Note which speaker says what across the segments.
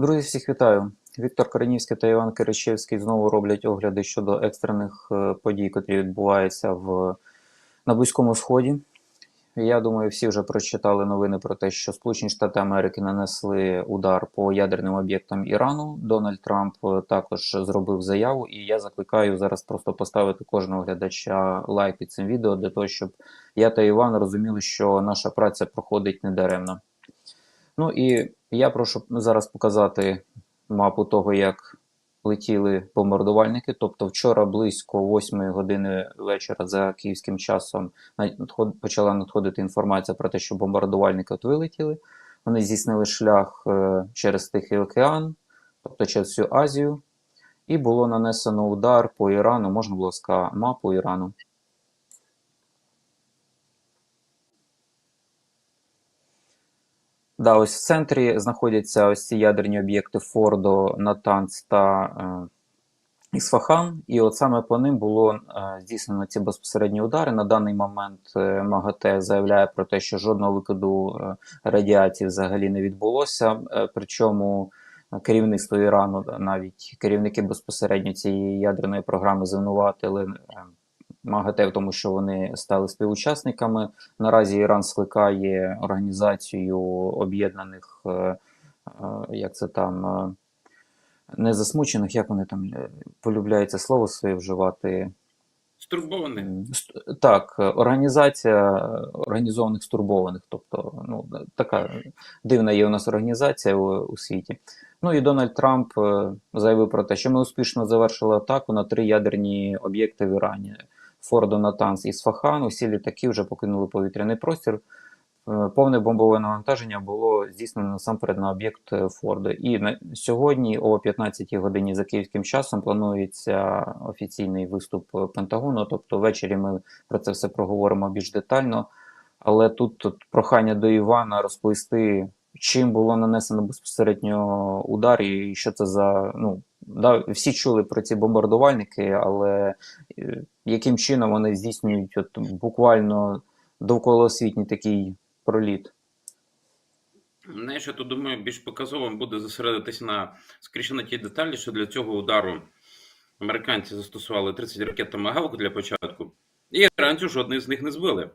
Speaker 1: Друзі, всіх вітаю. Віктор Коренівський та Іван Киричевський знову роблять огляди щодо екстрених е, подій, котрі відбуваються в, на Близькому Сході. Я думаю, всі вже прочитали новини про те, що Сполучені Штати Америки нанесли удар по ядерним об'єктам Ірану. Дональд Трамп е, також зробив заяву, і я закликаю зараз просто поставити кожного глядача лайк під цим відео для того, щоб я та Іван розуміли, що наша праця проходить недаремно. Ну і я прошу зараз показати мапу того, як летіли бомбардувальники. Тобто, вчора близько 8 години вечора за київським часом почала надходити інформація про те, що бомбардувальники от вилетіли. Вони здійснили шлях е, через Тихий океан, тобто через всю Азію, і було нанесено удар по Ірану. Можна було сказати мапу Ірану. Да, ось в центрі знаходяться ось ці ядерні об'єкти Фордо, Натанц та е, Ісфахан. І от саме по ним було е, здійснено ці безпосередні удари. На даний момент е, МАГАТЕ заявляє про те, що жодного викиду е, радіації взагалі не відбулося. Е, причому керівництво Ірану, навіть керівники безпосередньо цієї ядерної програми звинуватили е, МАГАТЕ в тому, що вони стали співучасниками. Наразі Іран скликає організацію об'єднаних, е, е, як це там, е, не засмучених, як вони там полюбляють це слово своє вживати.
Speaker 2: Стурбований.
Speaker 1: Так, організація організованих стурбованих, тобто ну, така дивна є у нас організація у, у світі. Ну і Дональд Трамп заявив про те, що ми успішно завершили атаку на три ядерні об'єкти в Ірані: Фордо, Натанс і Сфахан. Усі літаки вже покинули повітряний простір. Е, Повне бомбове навантаження було здійснено насамперед на об'єкт е, Фордо. І на сьогодні, о 15 годині за київським часом, планується офіційний виступ е, Пентагону. Тобто, ввечері ми про це все проговоримо більш детально. Але тут, тут прохання до Івана розповісти, чим було нанесено безпосередньо удар, і що це за. Ну, да, всі чули про ці бомбардувальники, але е, яким чином вони здійснюють от, буквально довколоосвітній такий проліт.
Speaker 2: Знаєш, я тут думаю, більш показовим буде зосередитися на скоріше на тій деталі, що для цього удару американці застосували 30 ракет Томагавк для початку, і іранці жодної з них не збили.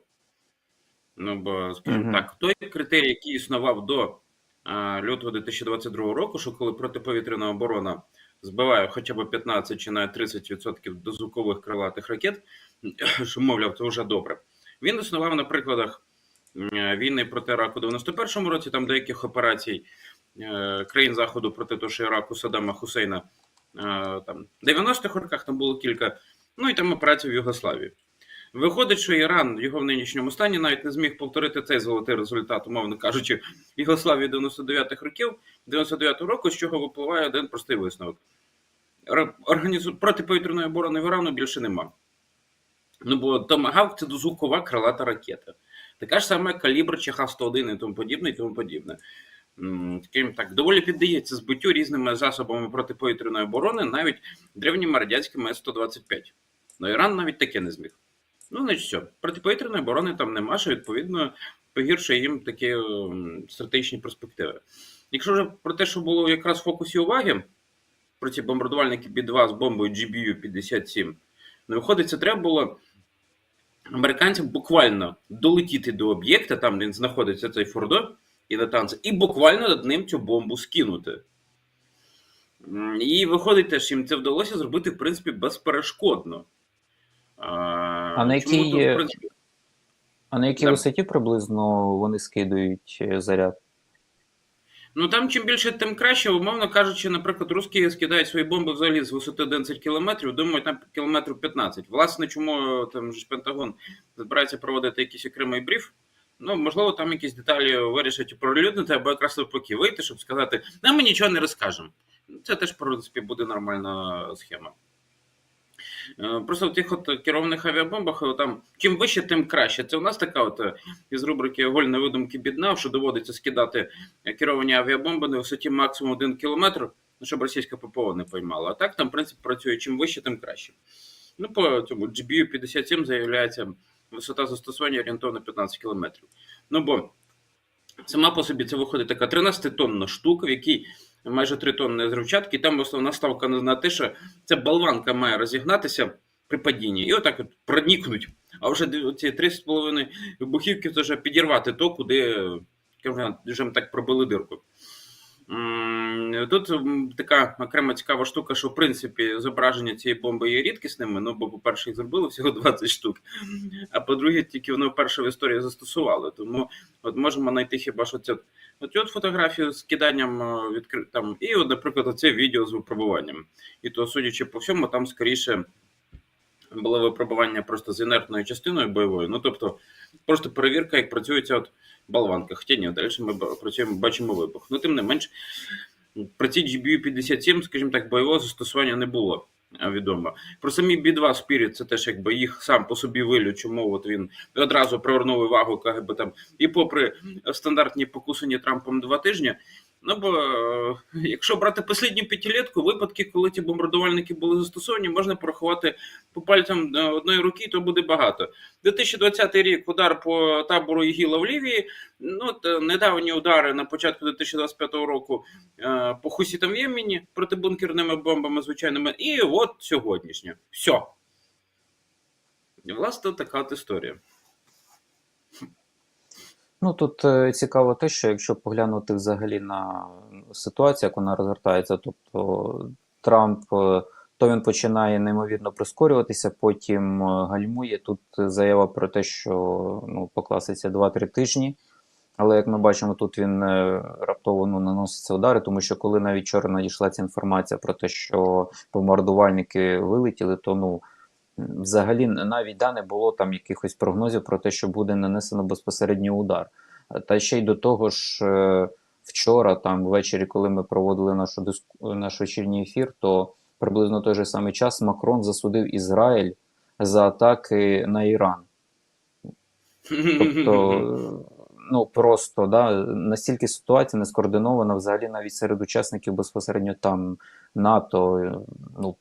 Speaker 2: Ну, бо, скажімо так, той критерій, який існував до а, лютого 2022 року, що коли протиповітряна оборона збиває хоча б 15 чи навіть 30% дозвукових крилатих ракет, що, мовляв, це вже добре. Він існував на прикладах війни проти Іраку у 91-му році, там деяких операцій е, країн Заходу проти того, що Іраку Саддама Хусейна е, там, в 90-х роках там було кілька, ну і там операцій в Югославії. Виходить, що Іран його в нинішньому стані навіть не зміг повторити цей золотий результат, умовно кажучи, в Югославії 99-х років, 99-го року, з чого випливає один простий висновок. Організу... Протиповітряної оборони в Ірану більше нема. Ну, бо Томагавк це дозвукова крилата ракета. Така ж сама калібр ЧХ-101 і тому подібне, і тому подібне. М, Скажімо так, доволі піддається збиттю різними засобами протиповітряної оборони, навіть древніми радянськими С-125. Ну, Іран навіть таке не зміг. Ну, значить, що, протиповітряної оборони там нема, що відповідно погіршує їм такі ем, стратегічні перспективи. Якщо вже про те, що було якраз в фокусі уваги, про ці бомбардувальники Бі-2 з бомбою GBU-57, ну, виходить, це треба було американцям буквально долетіти до об'єкта, там він знаходиться цей Фордо і Натанце, і буквально над ним цю бомбу скинути. І виходить, теж їм це вдалося зробити, в принципі, безперешкодно. А,
Speaker 1: на якій
Speaker 2: тут, принципі,
Speaker 1: А на якій
Speaker 2: Да.
Speaker 1: висоті приблизно вони скидують е, заряд?
Speaker 2: Ну там чим більше, тим краще. Умовно кажучи, наприклад, русські скидають свої бомби взагалі з висоти 11 кілометрів, думають там кілометрів 15. Власне, чому там ж Пентагон збирається проводити якийсь окремий бриф? Ну, можливо, там якісь деталі вирішать оприлюднити, або якраз навпаки вийти, щоб сказати, нам ми нічого не розкажемо. Це теж, в принципі, буде нормальна схема. Е, Просто в тих от керованих авіабомбах е, там чим вище, тим краще. Це у нас така от е, із рубрики Вольні видумки бідна, що доводиться скидати керовані авіабомби на висоті максимум 1 кілометр, ну, щоб російська ППО не поймала. А так там принцип працює чим вище, тим краще. Ну, по цьому GBU 57 заявляється висота застосування орієнтовно 15 кілометрів. Ну бо сама по собі це виходить така 13-тонна штука, в якій майже 3 тонни взривчатки. І там основна ставка на те, що ця болванка має розігнатися при падінні і отак от проникнуть. А вже ці 3,5 вибухівки це вже підірвати то, куди скажімо, вже так пробили дирку. Тут така окрема цікава штука, що в принципі зображення цієї бомби є рідкісними. Ну, бо, по-перше, їх зробили всього 20 штук. А по-друге, тільки воно вперше в історії застосували. Тому от можемо знайти хіба що це. От от фотографію з киданням е, там, і, от, наприклад, оце відео з випробуванням. І то, судячи по всьому, там скоріше було випробування просто з інертною частиною бойовою. Ну, тобто, просто перевірка, як працює ця от болванка. Хоча ні, далі ми працюємо, бачимо вибух. Ну, тим не менш, про ці GBU-57, скажімо так, бойового застосування не було е, відомо. Про самі B2 Spirit, це теж якби їх сам по собі вилю, чому от він одразу привернув увагу КГБ там. І попри стандартні покусані Трампом два тижні. Ну бо е, якщо брати послідню п'ятилітку, випадки, коли ті бомбардувальники були застосовані, можна порахувати по пальцям е, одної руки, то буде багато. 2020 рік удар по табору ІГІЛа в Лівії. Ну е, недавні удари на початку 2025 року по хусітам в Ємені протибункерними бомбами звичайними. І от сьогоднішнє. Все. І, власне, така от історія.
Speaker 1: Ну тут е, цікаво те, що якщо поглянути взагалі на ситуацію, як вона розгортається, тобто Трамп е, то він починає неймовірно прискорюватися, потім е, гальмує. Тут заява про те, що ну, по класиці 2-3 тижні. Але як ми бачимо, тут він раптово ну, наноситься удари, тому що коли навіть вчора надійшла ця інформація про те, що бомбардувальники вилетіли, то ну взагалі навіть да, не було там якихось прогнозів про те, що буде нанесено безпосередньо удар. Та ще й до того ж, е, вчора, там ввечері, коли ми проводили нашу диску, наш вечірній ефір, то приблизно той же самий час Макрон засудив Ізраїль за атаки на Іран. Тобто, ну просто да, настільки ситуація не скоординована взагалі навіть серед учасників безпосередньо там НАТО. Ну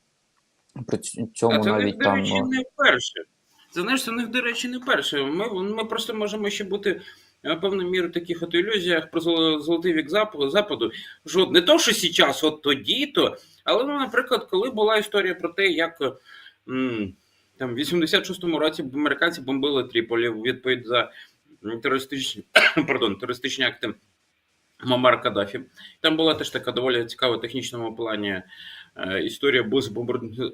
Speaker 1: при цьому
Speaker 2: А це в
Speaker 1: навіть
Speaker 2: до
Speaker 1: там.
Speaker 2: речі,
Speaker 1: е,
Speaker 2: не вперше. Це знаєш, це в них, до речі, не вперше. Ми, ми просто можемо ще бути е, певною мірою в таких от ілюзіях про золотий вік западу. Що не то, що зараз, от тоді-то, але, ну, наприклад, коли була історія про те, як там, в 86-му році американці бомбили Тріполі у відповідь за терористичні, пардон, терористичні акти Мамар Каддафі. Там була теж така доволі цікава технічному плані е, історія, бо з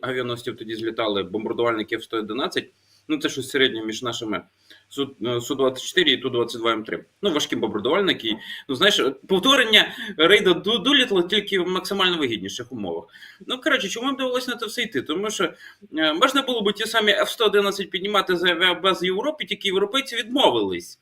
Speaker 2: авіаносців тоді злітали бомбардувальників 111. Ну, це щось середнє між нашими Су- е, Су-24 і Ту-22М3. Ну, важкі бомбардувальники. Ну, знаєш, повторення рейда Дулітла тільки в максимально вигідніших умовах. Ну, коротше, чому їм довелося на це все йти? Тому що е, можна було б ті самі F-111 піднімати за авіабази Європи, тільки європейці відмовились.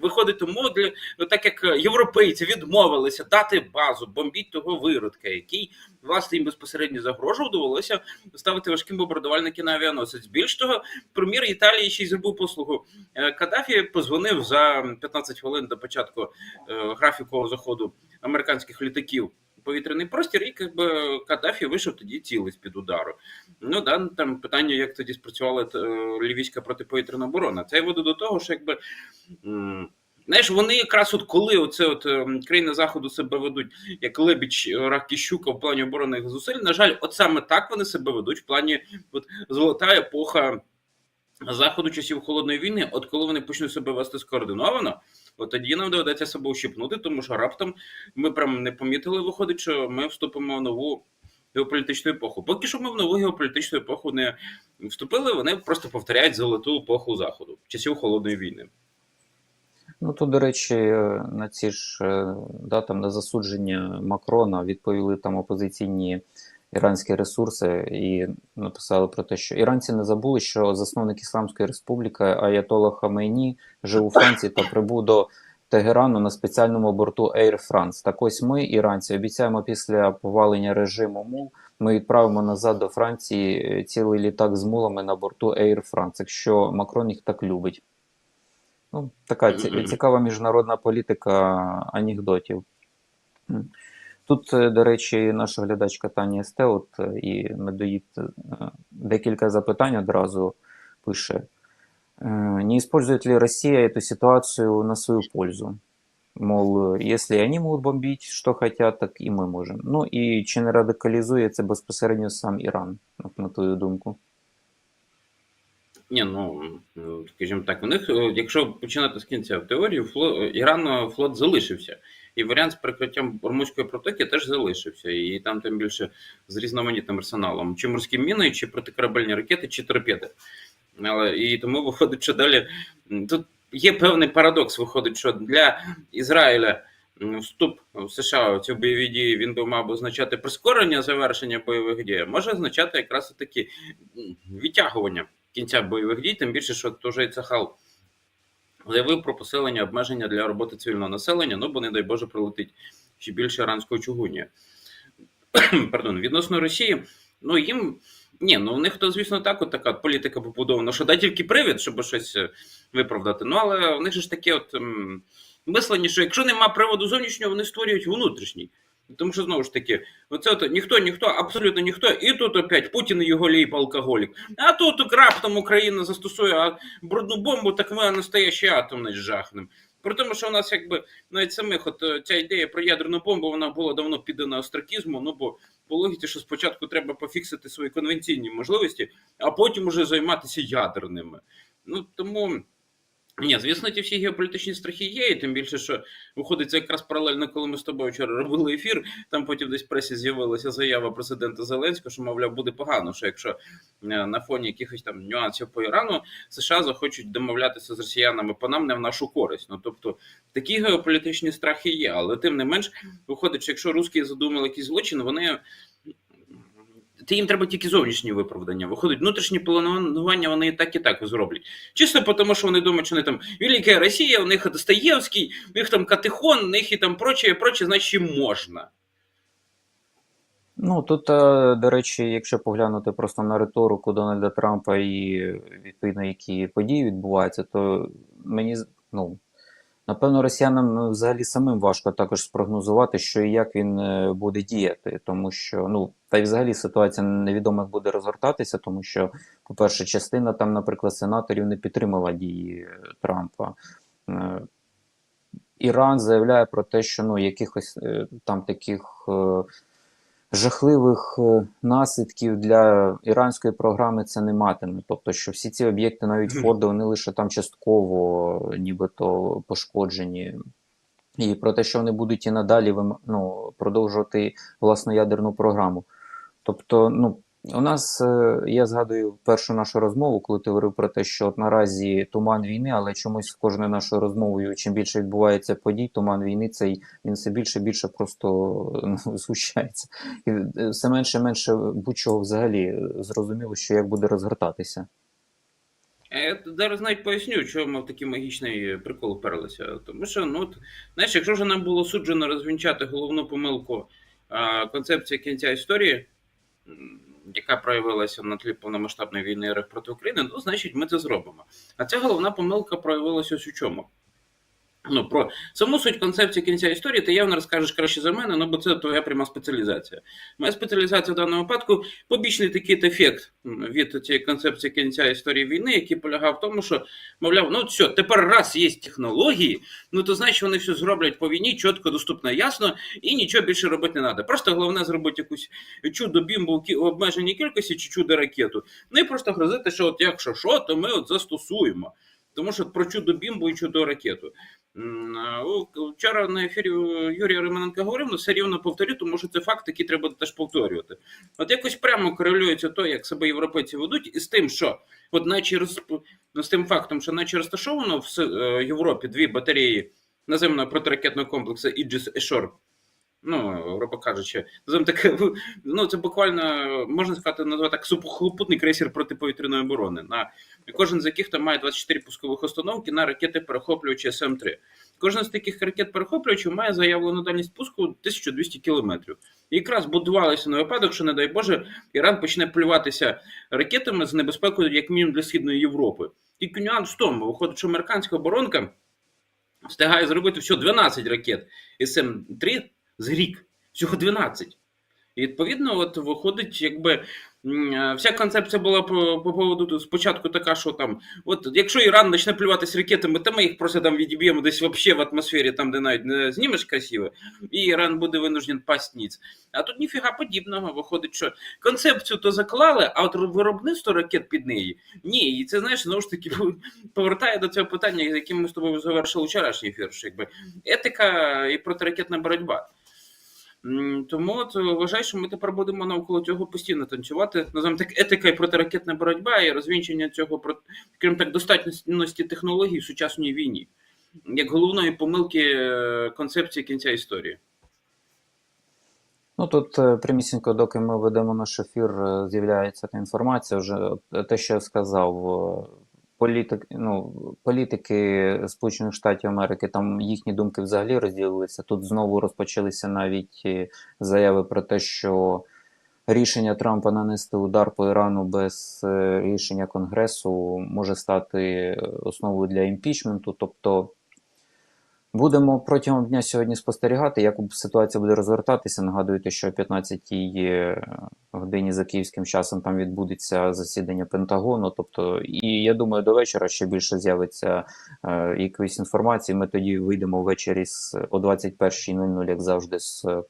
Speaker 2: Виходить, тому для ну, так як європейці відмовилися дати базу, бомбіть того виродка, який власне їм безпосередньо загрожував, довелося ставити важкі бомбардувальники на авіаносець. Більш того, прем'єр Італії ще й зробив послугу. Е, Каддафі позвонив за 15 хвилин до початку графікового графіку заходу американських літаків. Повітряний простір, і якби Каддафі вийшов тоді цілий з під удару. Ну да, там питання, як тоді спрацювала е, лівійська протиповітряна оборона. Це веде до того, що якби знаєш, вони якраз от коли оце от ем, країни заходу себе ведуть, як лебідь рак і щука в плані оборонних зусиль. На жаль, от саме так вони себе ведуть в плані от, золота епоха заходу часів холодної війни. От коли вони почнуть себе вести скоординовано, от тоді нам доведеться себе ущипнути, тому що раптом ми прям не помітили, виходить, що ми вступимо в нову. Геополітичну епоху. Поки що ми в нову геополітичну епоху не вступили, вони просто повторяють золоту епоху заходу часів холодної війни.
Speaker 1: Ну тут, до речі, е, на ці ж е, да, там, на засудження Макрона відповіли там опозиційні іранські ресурси і написали про те, що іранці не забули, що засновник Ісламської республіки Аятолла Хамейні жив у Франції та прибув до Тегерану на спеціальному борту Air France. Так ось ми, іранці, обіцяємо після повалення режиму МУЛ, ми відправимо назад до Франції е, цілий літак з мулами на борту Air France, якщо Макрон їх так любить. Ну, така цікава міжнародна політика анекдотів. Тут, е, до речі, наша глядачка Таня Есте, от е, і медоїд е, декілька запитань одразу пише. Не использует ли Россия эту ситуацию на свою пользу? Мол, если они могут бомбить, что хотят, так і ми можемо. Ну і чи не радикалізує це безпосередньо сам Іран, на твою думку?
Speaker 2: Ні, ну скажімо так, у них, е, якщо починати з кінця в теорії, флот, Іран флот залишився. І варіант з прикриттям Ормузької протоки теж залишився. І там тим більше з різноманітним арсеналом. Чи морські міни, чи протикорабельні ракети, чи торпеди. Але і тому виходить, що далі тут є певний парадокс. Виходить, що для Ізраїля вступ в США в ці бойові дії він би мав означати прискорення завершення бойових дій, може означати якраз таки відтягування кінця бойових дій, тим більше, що той Цахал заявив про посилення обмеження для роботи цивільного населення, ну бо не дай Боже прилетить ще більше іранського чугуння. Пардон, відносно Росії, ну їм. Ні, ну у них то, звісно, так, от така політика побудована, що дай тільки привід, щоб щось е, виправдати. Ну, але у них ж таке от мислення, що якщо нема приводу зовнішнього, вони створюють внутрішній. Тому що знову ж таки, оце от ніхто, ніхто, абсолютно ніхто, і тут опять Путін і його ліп алкоголік. А тут раптом Україна застосує брудну бомбу, так ми настоящий атом не жахнем. При тому, що у нас якби навіть самих от е, ця ідея про ядерну бомбу, вона була давно піддана остракізму, ну бо по логіці, що спочатку треба пофіксити свої конвенційні можливості, а потім уже займатися ядерними. Ну тому. Ні, звісно, ті всі геополітичні страхи є, і тим більше, що виходить це якраз паралельно, коли ми з тобою вчора робили ефір. Там потім десь в пресі з'явилася заява президента Зеленського, що мовляв буде погано, що якщо е, на фоні якихось там нюансів по Ірану США захочуть домовлятися з росіянами по нам не в нашу користь. Ну тобто такі геополітичні страхи є, але тим не менш виходить, що якщо русські задумали якийсь злочин, вони. Ти їм треба тільки зовнішні виправдання. Виходить, внутрішні планування вони і так і так зроблять. Чисто тому, що вони думають, що вони там Велика Росія, у них Достоєвський, у них там Катехон, у них і там прочее, прочее, значить можна.
Speaker 1: Ну тут, е, до речі, якщо поглянути просто на риторику Дональда Трампа і відповідно які події відбуваються, то мені ну, напевно, росіянам ну, взагалі самим важко також спрогнозувати, що і як він е, буде діяти, тому що ну та й взагалі ситуація невідомо буде розгортатися, тому що, по-перше, частина там, наприклад, сенаторів не підтримала дії е, Трампа. Е, Іран заявляє про те, що ну якихось там таких. Жахливих е, наслідків для іранської програми це не матиме. Тобто, що всі ці об'єкти, навіть Форда, вони лише там частково нібито пошкоджені. І про те, що вони будуть і надалі ну, продовжувати власну ядерну програму. Тобто, ну, у нас, е, я згадую першу нашу розмову, коли ти говорив про те, що от наразі туман війни, але чомусь з кожною нашою розмовою, чим більше відбувається подій, туман війни, цей він все більше і більше просто ну, згущається. І е, все менше і менше будь-чого взагалі е, зрозуміло, що як буде розгортатися.
Speaker 2: Я зараз навіть поясню, чому ми в такий магічний прикол вперлися. Тому що, ну, знаєш, якщо вже нам було суджено розвінчати головну помилку а, концепції кінця історії, яка проявилася на тлі повномасштабної війни РФ проти України, ну, значить, ми це зробимо. А ця головна помилка проявилася ось у чому. Ну, про саму суть концепції кінця історії ти явно розкажеш краще за мене, ну бо це твоя пряма спеціалізація. Моя спеціалізація в даному випадку побічний такий ефект від цієї концепції кінця історії війни, який полягав в тому, що, мовляв, ну все, тепер раз є технології, ну то значить вони все зроблять по війні, чітко, доступно, ясно, і нічого більше робити не треба. Просто головне зробити якусь чудо бімбу в обмеженій кількості чи чудо ракету. Ну і просто грозити, що от якщо що, то ми от застосуємо. Тому що про чудо бімбу і чудо ракету. У- Вчора на ефірі Юрія Романенка говорив, ну все рівно повторю, тому що це факт, який треба теж повторювати. От якось прямо корелюється то, як себе європейці ведуть, і з тим, що от наче роз... ну, з тим фактом, що наче розташовано в е, Європі дві батареї наземного протиракетного комплексу Aegis Ashore, ну, грубо кажучи, таке, ну це буквально можна сказати, назвати так сухопутний крейсер протиповітряної оборони, на кожен з яких там має 24 пускових установки на ракети перехоплювачі СМ-3. Кожна з таких ракет перехоплювачів має заявлену дальність пуску 1200 кілометрів. І якраз будувалися на випадок, що, не дай Боже, Іран почне плюватися ракетами з небезпекою, як мінімум для Східної Європи. Тільки нюанс в тому, виходить, що американська оборонка встигає зробити всього 12 ракет СМ-3 з рік. Всього 12. І відповідно, от виходить, якби е, вся концепція була по, по поводу спочатку така, що там, от якщо Іран почне плюватись ракетами, то ми їх просто там відіб'ємо десь вообще в атмосфері, там, де навіть не знімеш красиво, і Іран буде винужден пасть ніц. А тут ніфіга подібного. Виходить, що концепцію то заклали, а от виробництво ракет під неї ні. І це знаєш, знову ж таки повертає до цього питання, яким ми з тобою завершили вчорашній ефір. Що якби етика і протиракетна боротьба. Тому от вважаю, що ми тепер будемо навколо цього постійно танцювати. Називаємо так етика і протиракетна боротьба і розвінчення цього крім так достатності технологій в сучасній війні, як головної помилки е, концепції кінця історії.
Speaker 1: Ну тут е, прямісінько, доки ми ведемо наш ефір, е, з'являється та інформація. Вже е, те, що я сказав, е, політик, ну, політики Сполучених Штатів Америки, там їхні думки взагалі розділилися. Тут знову розпочалися навіть е, заяви про те, що рішення Трампа нанести удар по Ірану без е, рішення Конгресу може стати основою для імпічменту. Тобто Будемо протягом дня сьогодні спостерігати, як ситуація буде розвертатися. Нагадуйте, що о 15-й годині за київським часом там відбудеться засідання Пентагону. Тобто, і я думаю, до вечора ще більше з'явиться е, якоїсь інформації. Ми тоді вийдемо ввечері з о 21.00, як завжди, з е,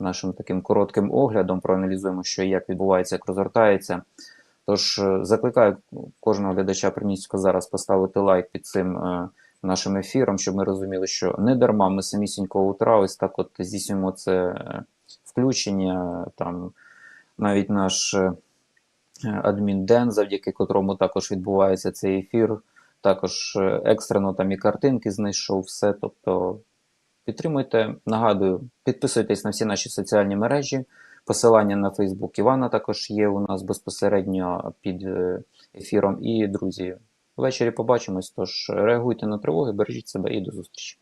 Speaker 1: нашим таким коротким оглядом. Проаналізуємо, що як відбувається, як розгортається. Тож е, закликаю кожного глядача примісько зараз поставити лайк під цим. Е, нашим ефіром, щоб ми розуміли, що не дарма ми самісінького утра ось так от здійснюємо це е, включення. Там навіть наш е, адмін Ден, завдяки котрому також відбувається цей ефір, також е, екстрено там і картинки знайшов все. Тобто підтримуйте, нагадую, підписуйтесь на всі наші соціальні мережі. Посилання на Фейсбук Івана також є у нас безпосередньо під е, ефіром. І, друзі, Ввечері побачимось, тож реагуйте на тривоги, бережіть себе і до зустрічі.